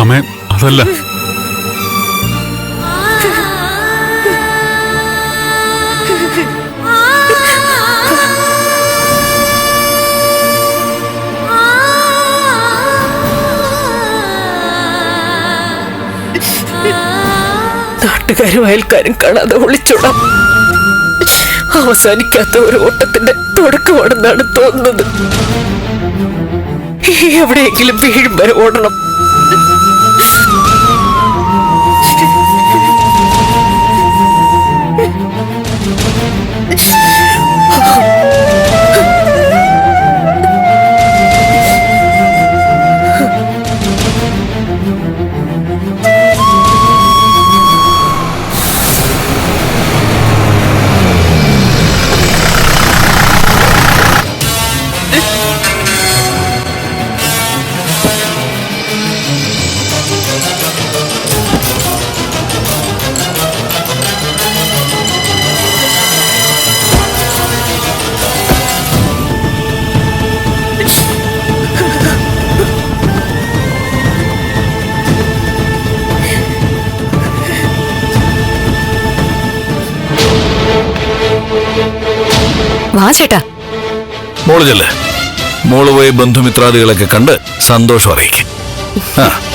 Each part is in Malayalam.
അമ്മേ അതല്ല. നാട്ടുകാരും അയൽക്കാരും കാണാതെ ഒളിച്ചോടാം. അവസാനിക്കാത്ത ഒരു ഓട്ടത്തിന്റെ തുടക്കമാണെന്നാണ് തോന്നുന്നത്. എവിടെയെങ്കിലും വീഴും വരെ ഓടണം. വാ ചേട്ടാ. മോൾ ചെല്ലേ. മോൾ പോയി ബന്ധുമിത്രാദികളൊക്കെ കണ്ട് സന്തോഷം അറിയിക്കും. ആ.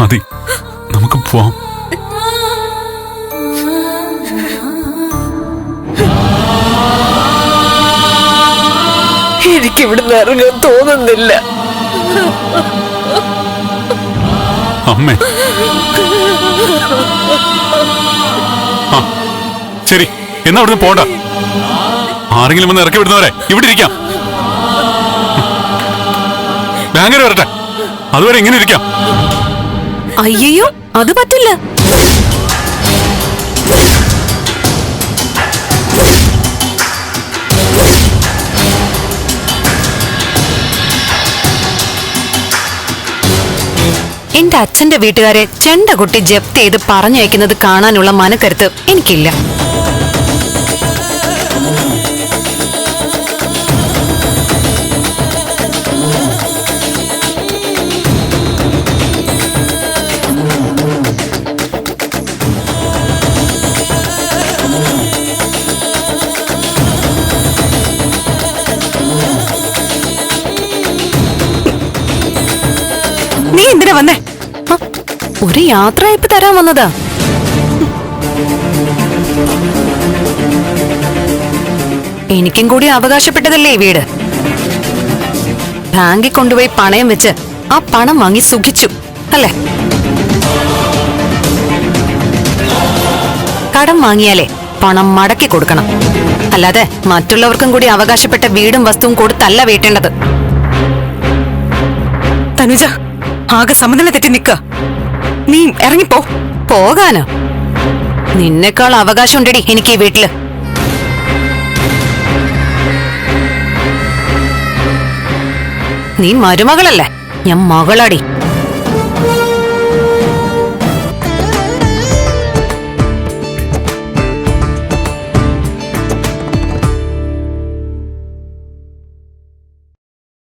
മതി. നമുക്ക് പോവാം. എനിക്ക് ഇവിടുന്ന് ഇറങ്ങാൻ തോന്നുന്നില്ല. അമ്മേ. ആ ശരി. എന്നാ അവിടുന്ന് പോണ്ട. ആരെങ്കിലും വന്ന് ഇറക്കി വിടുന്നവരെ ഇവിടെ ഇരിക്കാം. ബാങ്കര് വരട്ടെ. അതുവരെ ഇങ്ങനെ ഇരിക്കാം. അയ്യോ അത് പറ്റില്ല. എന്റെ അച്ഛന്റെ വീട്ടുകാരെ ചെണ്ട കുട്ടി ജപ്തി ചെയ്ത് പറഞ്ഞയക്കുന്നത് കാണാനുള്ള മനക്കരുത്ത് എനിക്കില്ല. എന്തിനാ വന്നേ? ഒരു യാത്രയപ്പ് തരാൻ വന്നതാ. എനിക്കും കൂടി അവകാശപ്പെട്ടതല്ലേ വീട്. ബാങ്കിൽ കൊണ്ടുപോയി പണയം വെച്ച് ആ പണം വാങ്ങി സുഖിച്ചു അല്ലേ? കടം വാങ്ങിയാലേ പണം മടക്കി കൊടുക്കണം. അല്ലാതെ മറ്റുള്ളവർക്കും കൂടി അവകാശപ്പെട്ട വീടും വസ്തുവും കൊടുത്തല്ല വീട്ടേണ്ടത്. തനുജ ആകെ സമനില തെറ്റി നിക്ക. നീ ഇറങ്ങിപ്പോ. പോകാനോ. നിന്നെക്കാൾ അവകാശം ഉണ്ടടി എനിക്ക് ഈ വീട്ടിൽ. നീ മരുമകളല്ലേ? ഞാൻ മകളാടി.